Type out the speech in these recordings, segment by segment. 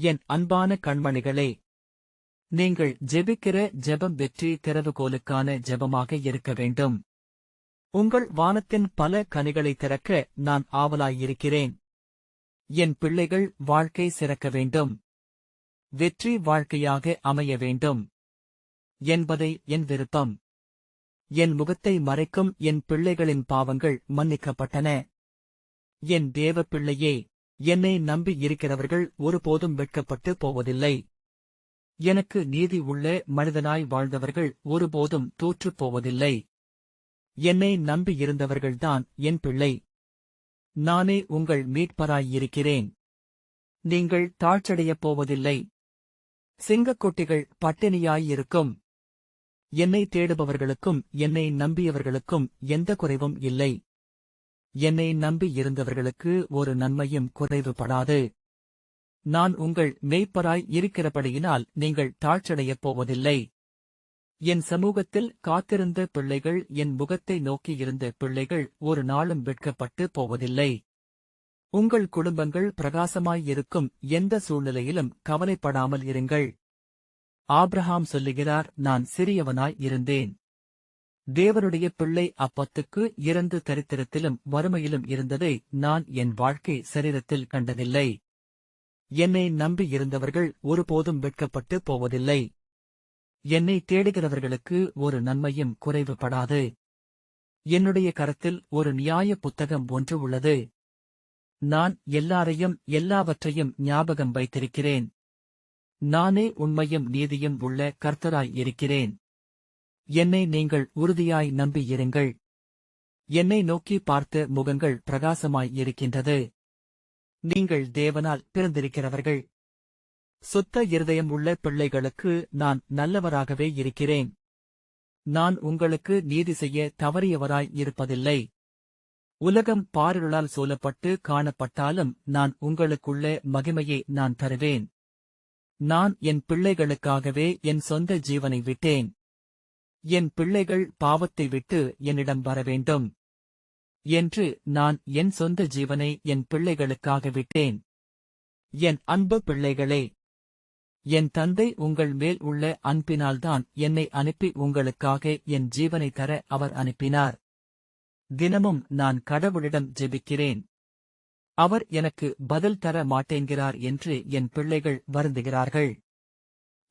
என் அன்பான கண்மணிகளே நீங்கள் ஜெபிக்கிற ஜெபம் வெற்றி திறவுகோலுக்கான ஜெபமாக இருக்க வேண்டும். உங்கள் வானத்தின் பல கனிகளை திறக்க நான் ஆவலாயிருக்கிறேன். என் பிள்ளைகள் வாழ்க்கை சிறக்க வேண்டும். வெற்றி வாழ்க்கையாக அமைய வேண்டும். என்பதை என் விருப்பம். என் முகத்தை மறைக்கும் என் பிள்ளைகளின் பாவங்கள் மன்னிக்கப்பட்டன. என் தேவ பிள்ளையே என்னை நம்பி இருக்கிறவர்கள் ஒருபோதும் வெட்கப்பட்டு போவதில்லை. எனக்கு நீதி உள்ள மனிதனாய் வாழ்ந்தவர்கள் ஒருபோதும் தோற்றுப் போவதில்லை. என்னை நம்பியிருந்தவர்கள்தான் என் பிள்ளை. நானே உங்கள் மீட்பராயிருக்கிறேன். நீங்கள் தாழ்ச்சடையப் போவதில்லை. சிங்கக்குட்டிகள் பட்டினியாயிருக்கும். என்னை தேடுபவர்களுக்கும் என்னை நம்பியவர்களுக்கும் எந்த குறைவும் இல்லை. என்னை நம்பி இருந்தவர்களுக்கு ஒரு நன்மையும் குறைவுபடாது. நான் உங்கள் மெய்ப்பராய் இருக்கிறபடியினால் நீங்கள் தாழ்ச்சடையப் போவதில்லை. என் சமூகத்தில் காத்திருந்த பிள்ளைகள் என் முகத்தை நோக்கியிருந்த பிள்ளைகள் ஒரு நாளும் வெட்கப்பட்டு போவதில்லை. உங்கள் குடும்பங்கள் பிரகாசமாயிருக்கும் எந்த சூழ்நிலையிலும் கவலைப்படாமல் இருங்கள். ஆப்ரஹாம் சொல்லுகிறார் நான் சிறியவனாய் இருந்தேன். தேவனுடைய பிள்ளை அப்பத்துக்கு இறந்து தரித்திரத்திலும் வறுமையிலும் இருந்ததை நான் என் வாழ்க்கை சரீரத்தில் கண்டதில்லை. என்னை நம்பி இருந்தவர்கள் ஒருபோதும் வெட்கப்பட்டு போவதில்லை. என்னை தேடுகிறவர்களுக்கு ஒரு நன்மையும் குறைவுபடாது. என்னுடைய கரத்தில் ஒரு நியாய புத்தகம் ஒன்று உள்ளது. நான் எல்லாரையும் எல்லாவற்றையும் ஞாபகம் வைத்திருக்கிறேன். நானே உண்மையும் நீதியும் உள்ள கர்த்தராய் இருக்கிறேன். என்னை நீங்கள் உறுதியாய் நம்பியிருங்கள். என்னை நோக்கி பார்த்த முகங்கள் பிரகாசமாய் இருக்கின்றது. நீங்கள் தேவனால் பிறந்திருக்கிறவர்கள். சுத்த இருதயம் உள்ள பிள்ளைகளுக்கு நான் நல்லவராகவே இருக்கிறேன். நான் உங்களுக்கு நீதி செய்ய தவறியவராய் இருப்பதில்லை. உலகம் பாருளால் சூழப்பட்டு காணப்பட்டாலும் நான் உங்களுக்குள்ள மகிமையை நான் தருவேன். நான் என் பிள்ளைகளுக்காகவே என் சொந்த ஜீவனை விட்டேன். என் பிள்ளைகள் பாவத்தை விட்டு என்னிடம் வர வேண்டும் என்று நான் என் சொந்த ஜீவனை என் பிள்ளைகளுக்காக விட்டேன். என் அன்பு பிள்ளைகளே என் தந்தை உங்கள் மேல் உள்ள அன்பினால்தான் என்னை அனுப்பி உங்களுக்காக என் ஜீவனை தர அவர் அனுப்பினார். தினமும் நான் கடவுளிடம் ஜெபிக்கிறேன். அவர் எனக்கு பதில் தர மாட்டேங்கிறார் என்று என் பிள்ளைகள் வருந்துகிறார்கள்.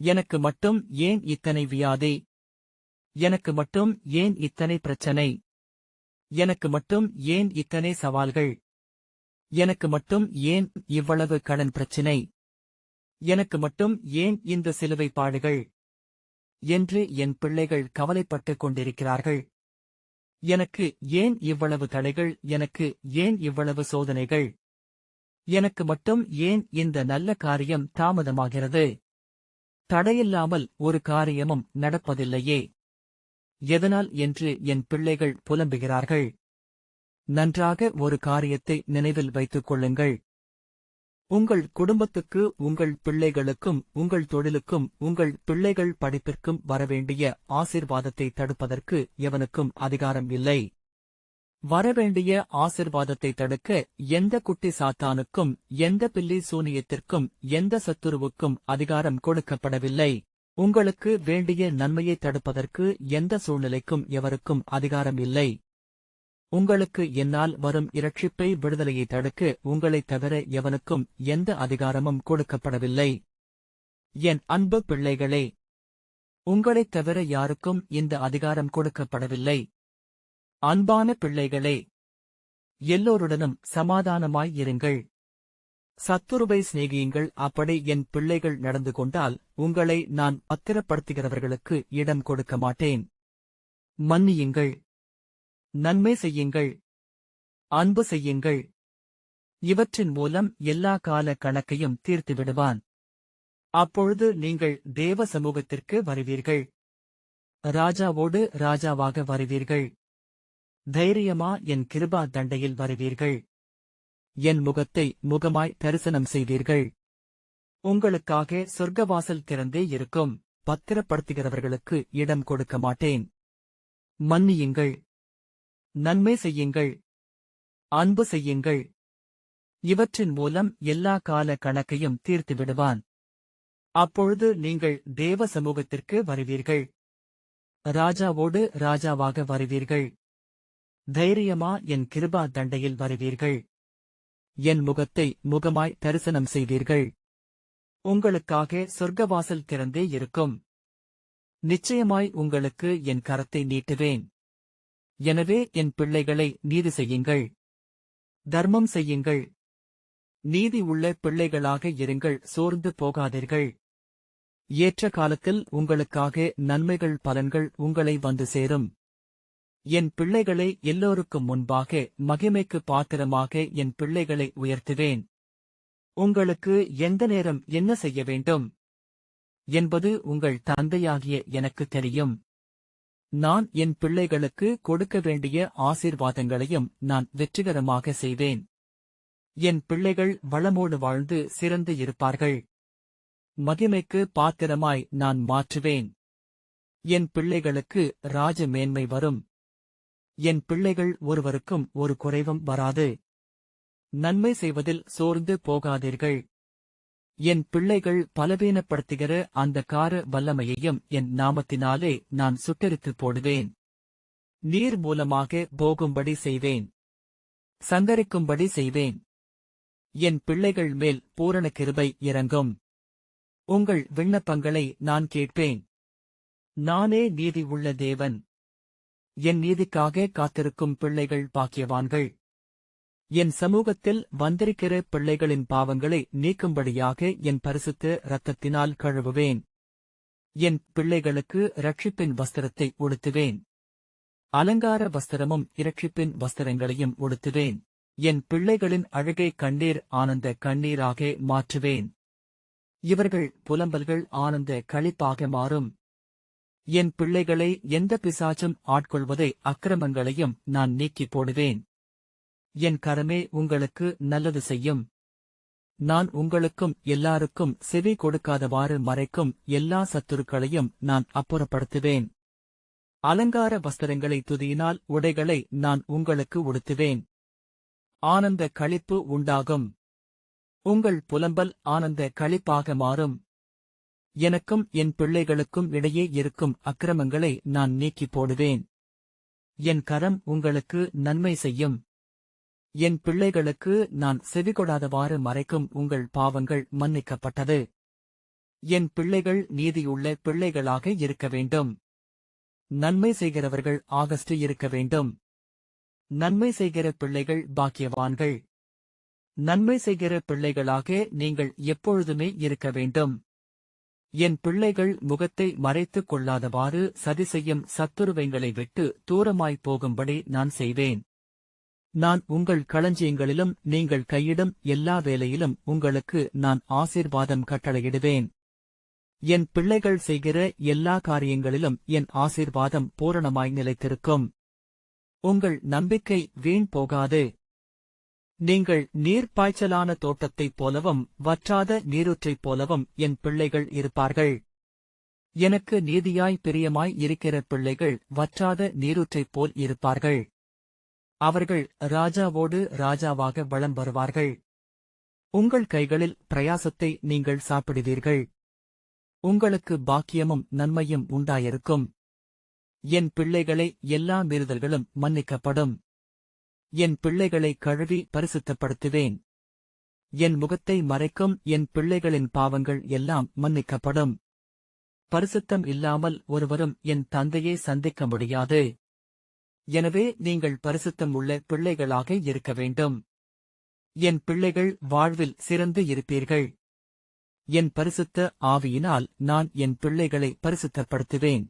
எனக்கு மட்டும் ஏன் இத்தனை வியாதி? எனக்கு மட்டும் ஏன் இத்தனை பிரச்சனை? எனக்கு மட்டும் ஏன் இத்தனை சவால்கள்? எனக்கு மட்டும் ஏன் இவ்வளவு கடன் பிரச்சினை? எனக்கு மட்டும் ஏன் இந்த சிலுவை பாடுகள்? என்று என் பிள்ளைகள் கவலைப்பட்டுக் கொண்டிருக்கிறார்கள். எனக்கு ஏன் இவ்வளவு தடைகள்? எனக்கு ஏன் இவ்வளவு சோதனைகள்? எனக்கு மட்டும் ஏன் இந்த நல்ல காரியம் தாமதமாகிறது? தடையில்லாமல் ஒரு காரியமும் நடப்பதில்லையே. எதனால் என்று என் பிள்ளைகள் புலம்புகிறார்கள்? நன்றாக ஒரு காரியத்தை நினைவில் வைத்துக் கொள்ளுங்கள். உங்கள் குடும்பத்துக்கு உங்கள் பிள்ளைகளுக்கும் உங்கள் தொழிலுக்கும் உங்கள் பிள்ளைகள் படிப்பிற்கும் வரவேண்டிய ஆசிர்வாதத்தை தடுப்பதற்கு எவனுக்கும் அதிகாரம் இல்லை. வரவேண்டிய ஆசிர்வாதத்தை தடுக்க எந்த குட்டி சாத்தானுக்கும் எந்த பில்லி சூனியத்திற்கும் எந்த சத்துருவுக்கும் அதிகாரம் கொடுக்கப்படவில்லை. உங்களுக்கு வேண்டிய நன்மையை தடுப்பதற்கு எந்த சூழ்நிலைக்கும் எவருக்கும் அதிகாரம் இல்லை. உங்களுக்கு என்னால் வரும் இரட்சிப்பை விடுதலையை தடுக்க உங்களைத் தவிர எவனுக்கும் எந்த அதிகாரமும் கொடுக்கப்படவில்லை. என் அன்பு பிள்ளைகளே உங்களைத் தவிர யாருக்கும் இந்த அதிகாரம் கொடுக்கப்படவில்லை. அன்பான பிள்ளைகளே எல்லோருடனும் சமாதானமாய் இருங்கள். சத்துருவை சிநேகியுங்கள் அப்படி என் பிள்ளைகள் நடந்து கொண்டால் உங்களை நான் பத்திரப்படுத்துகிறவர்களுக்கு இடம் கொடுக்க மாட்டேன். மன்னியுங்கள். நன்மை செய்யுங்கள். அன்பு செய்யுங்கள். இவற்றின் மூலம் எல்லா கால கணக்கையும் தீர்த்து விடுவான். அப்பொழுது நீங்கள் தேவ சமூகத்திற்கு வருவீர்கள். ராஜாவோடு ராஜாவாக வருவீர்கள். தைரியமா என் கிருபா தண்டையில் வருவீர்கள். என் முகத்தை முகமாய் தரிசனம் செய்வீர்கள். உங்களுக்காக சொர்க்கவாசல் திறந்தே இருக்கும். பத்திரப்படுத்துகிறவர்களுக்கு இடம் கொடுக்க மாட்டேன். மன்னியுங்கள். நன்மை செய்யுங்கள். அன்பு செய்யுங்கள். இவற்றின் மூலம் எல்லா கால கணக்கையும் தீர்த்து விடுவான். அப்பொழுது நீங்கள் தேவ சமூகத்திற்கு வருவீர்கள். ராஜாவோடு ராஜாவாக வருவீர்கள். தைரியமா என் கிருபா தண்டையில் வருவீர்கள். என் முகத்தை முகமாய் தரிசனம் செய்வீர்கள். உங்களுக்காக சொர்க்கவாசல் திறந்தே இருக்கும். நிச்சயமாய் உங்களுக்கு என் கரத்தை நீட்டுவேன். எனவே என் பிள்ளைகளை நீதி செய்யுங்கள். தர்மம் செய்யுங்கள். நீதி உள்ள பிள்ளைகளாக இருங்கள் சோர்ந்து போகாதீர்கள். ஏற்ற காலத்தில் உங்களுக்காக நன்மைகள் பலன்கள் உங்களை வந்து சேரும். என் பிள்ளைகளை எல்லோருக்கும் முன்பாக மகிமைக்கு பாத்திரமாக என் பிள்ளைகளை உயர்த்துவேன். உங்களுக்கு எந்த நேரம் என்ன செய்ய வேண்டும்? என்பது உங்கள் தந்தையாகிய எனக்கு தெரியும். நான் என் பிள்ளைகளுக்கு கொடுக்க வேண்டிய ஆசீர்வாதங்களையும் நான் வெற்றிகரமாக செய்வேன். என் பிள்ளைகள் வளமோடு வாழ்ந்து சிறந்து இருப்பார்கள். மகிமைக்கு பாத்திரமாய் நான் மாற்றுவேன். என் பிள்ளைகளுக்கு ராஜ மேன்மை வரும். என் பிள்ளைகள் ஒருவருக்கும் ஒரு குறைவும் வராது. நன்மை செய்வதில் சோர்ந்து போகாதீர்கள். என் பிள்ளைகள் பலவீனப்படுத்துகிற அந்த கார வல்லமையையும் என் நாமத்தினாலே நான் சுட்டரித்து போடுவேன். நீர் மூலமாக போகும்படி செய்வேன். சங்கரிக்கும்படி செய்வேன். என் பிள்ளைகள் மேல் பூரண கிருபை இறங்கும். உங்கள் விண்ணப்பங்களை நான் கேட்பேன். நானே நீதி உள்ள தேவன். என் நீதிக்காக காத்திருக்கும் பிள்ளைகள் பாக்கியவான்கள். என் சமூகத்தில் வந்திருக்கிற பிள்ளைகளின் பாவங்களை நீக்கும்படியாக என் பரிசுத்த இரத்தத்தினால் கழுவுவேன். என் பிள்ளைகளுக்கு இரட்சிப்பின் வஸ்திரத்தை உடுத்துவேன். அலங்கார வஸ்திரமும் இரட்சிப்பின் வஸ்திரங்களையும் உடுத்துவேன். என் பிள்ளைகளின் அழகை கண்ணீர் ஆனந்த கண்ணீராக மாற்றுவேன். இவர்கள் புலம்பல்கள் ஆனந்த களிப்பாக மாறும். என் பிள்ளைகளை எந்த பிசாச்சும் ஆட்கொள்வதை அக்கிரமங்களையும் நான் நீக்கிப் போடுவேன். என் கரமே உங்களுக்கு நல்லது செய்யும். நான் உங்களுக்கும் எல்லாருக்கும் செவி கொடுக்காதவாறு மறைக்கும் எல்லா சத்துருக்களையும் நான் அப்புறப்படுத்துவேன். அலங்கார வஸ்திரங்களை துதியினால் உடைகளை நான் உங்களுக்கு உடுத்துவேன். ஆனந்த களிப்பு உண்டாகும். உங்கள் புலம்பல் ஆனந்த களிப்பாக மாறும். எனக்கும் என் பிள்ளைகளுக்கும் இடையே இருக்கும் அக்கிரமங்களை நான் நீக்கிப் போடுவேன். என் கரம் உங்களுக்கு நன்மை செய்யும். என் பிள்ளைகளுக்கு நான் செவிகொடாதவாறு மறைக்கும் உங்கள் பாவங்கள் மன்னிக்கப்பட்டது. என் பிள்ளைகள் நீதியுள்ள பிள்ளைகளாக இருக்க வேண்டும். நன்மை செய்கிறவர்கள் ஆகஸ்ட் இருக்க வேண்டும். நன்மை செய்கிற பிள்ளைகள் பாக்கியவான்கள். நன்மை செய்கிற பிள்ளைகளாக நீங்கள் எப்பொழுதுமே இருக்க வேண்டும். என் பிள்ளைகள் முகத்தை மறைத்துக் கொள்ளாதவாறு சதி செய்யும் சத்துருவைங்களை விட்டு தூரமாய்ப் போகும்படி நான் செய்வேன். நான் உங்கள் களஞ்சியங்களிலும் நீங்கள் கையிடும் எல்லா வேலையிலும் உங்களுக்கு நான் ஆசீர்வாதம் கட்டளையிடுவேன். என் பிள்ளைகள் செய்கிற எல்லா காரியங்களிலும் என் ஆசீர்வாதம் பூரணமாய் நிலைத்திருக்கும். உங்கள் நம்பிக்கை வீண் போகாது. நீங்கள் நீர்ப்பாய்ச்சலான தோட்டத்தைப் போலவும் வற்றாத நீரூற்றைப் போலவும் என் பிள்ளைகள் இருப்பார்கள். எனக்கு நீதியாய் பிரியமாய் இருக்கிற பிள்ளைகள் வற்றாத நீரூற்றைப் போல் இருப்பார்கள். அவர்கள் ராஜாவோடு ராஜாவாக வளம் வருவார்கள். உங்கள் கைகளில் பிரயாசத்தை நீங்கள் சாப்பிடுவீர்கள். உங்களுக்கு பாக்கியமும் நன்மையும் உண்டாயிருக்கும். என் பிள்ளைகளை எல்லா மீறுதல்களும் மன்னிக்கப்படும். என் பிள்ளைகளை கழுவி பரிசுத்தப்படுத்துவேன். என் முகத்தை மறைக்கும் என் பிள்ளைகளின் பாவங்கள் எல்லாம் மன்னிக்கப்படும். பரிசுத்தம் இல்லாமல் ஒருவரும் என் தந்தையை சந்திக்க முடியாது. எனவே நீங்கள் பரிசுத்தம் உள்ள பிள்ளைகளாக இருக்க வேண்டும். என் பிள்ளைகள் வாழ்வில் சிறந்து இருப்பீர்கள். என் பரிசுத்த ஆவியினால் நான் என் பிள்ளைகளை பரிசுத்தப்படுத்துவேன்.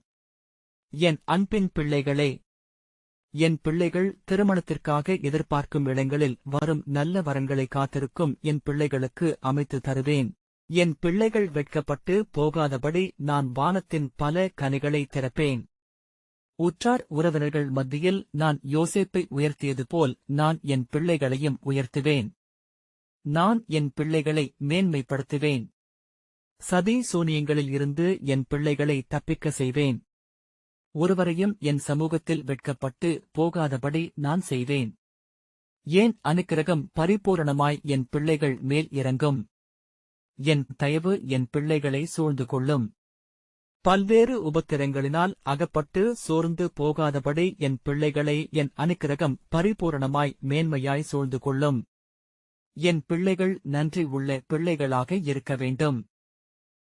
என் அன்பின் பிள்ளைகளே என் பிள்ளைகள் திருமணத்திற்காக எதிர்பார்க்கும் இடங்களில் வரும் நல்ல வரங்களை காத்திருக்கும் என் பிள்ளைகளுக்கு அமைத்து தருவேன். என் பிள்ளைகள் வெட்கப்பட்டு போகாதபடி நான் வானத்தின் பல கனிகளை திறப்பேன். உற்றார் உறவினர்கள் மத்தியில் நான் யோசேப்பை உயர்த்தியது போல் நான் என் பிள்ளைகளையும் உயர்த்துவேன். நான் என் பிள்ளைகளை மேன்மைப்படுத்துவேன். சதி சூனியங்களில் இருந்து என் பிள்ளைகளை தப்பிக்க செய்வேன். ஒருவரையும் என் சமூகத்தில் வெட்கப்பட்டு போகாதபடி நான் செய்வேன். ஏன் அனுக்கிரகம் பரிபூரணமாய் என் பிள்ளைகள் மேல் இறங்கும்? என் தயவு என் பிள்ளைகளை சூழ்ந்து கொள்ளும் பல்வேறு உபத்திரங்களினால் அகப்பட்டு சோர்ந்து போகாதபடி என் பிள்ளைகளை என் அனுக்கிரகம் பரிபூரணமாய் மேன்மையாய் சூழ்ந்து கொள்ளும் என் பிள்ளைகள் நன்றி உள்ள பிள்ளைகளாக இருக்க வேண்டும்.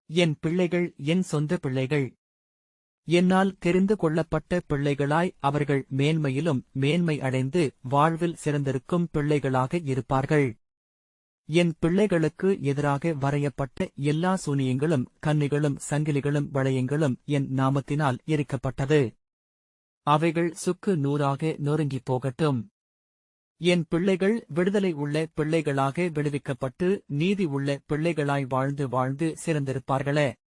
என் பிள்ளைகள் என் சொந்த பிள்ளைகள். என்னால் தெரிந்து கொள்ளப்பட்ட பிள்ளைகளாய் அவர்கள் மேன்மையிலும் மேன்மை அடைந்து வாழ்வில் சிறந்திருக்கும் பிள்ளைகளாக இருப்பார்கள். என் பிள்ளைகளுக்கு எதிராக வரையப்பட்ட எல்லா சூனியங்களும் கன்னிகளும் சங்கிலிகளும் வளையங்களும் என் நாமத்தினால் எரிக்கப்பட்டது. அவைகள் சுக்கு நூறாக நொறுங்கிப் போகட்டும். என் பிள்ளைகள் விடுதலை உள்ள பிள்ளைகளாக விடுவிக்கப்பட்டு நீதி உள்ள பிள்ளைகளாய் வாழ்ந்து வாழ்ந்து சிறந்திருப்பார்களே.